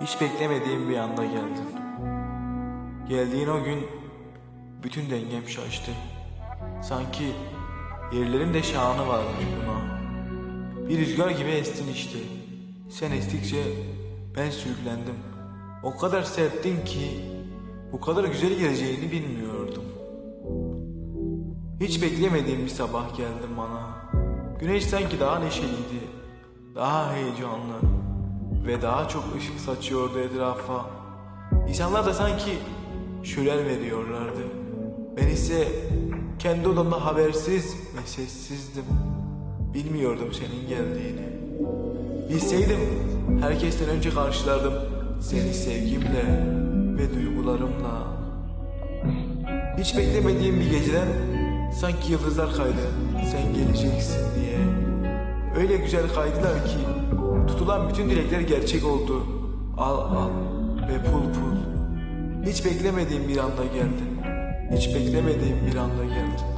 Hiç beklemediğim bir anda geldin. Geldiğin o gün bütün dengem şaştı. Sanki yerlerin de şanı varmış buna. Bir rüzgar gibi estin işte. Sen estikçe ben sürüklendim. O kadar serttin ki bu kadar güzel geleceğini bilmiyordum. Hiç beklemediğim bir sabah geldi bana. Güneş sanki daha neşeliydi, daha heyecanlı ve daha çok ışık saçıyordu etrafa. İnsanlar da sanki şölen veriyorlardı. Ben ise kendi odamda habersiz ve sessizdim. Bilmiyordum senin geldiğini. Bilseydim herkesten önce karşılardım seni sevgimle ve duygularımla. Hiç beklemediğim bir geceden sanki yıldızlar kaydı sen geleceksin diye. Öyle güzel kaydılar ki tutulan bütün dilekler gerçek oldu. Al al ve pul pul. Hiç beklemediğim bir anda geldin. Hiç beklemediğim bir anda geldin.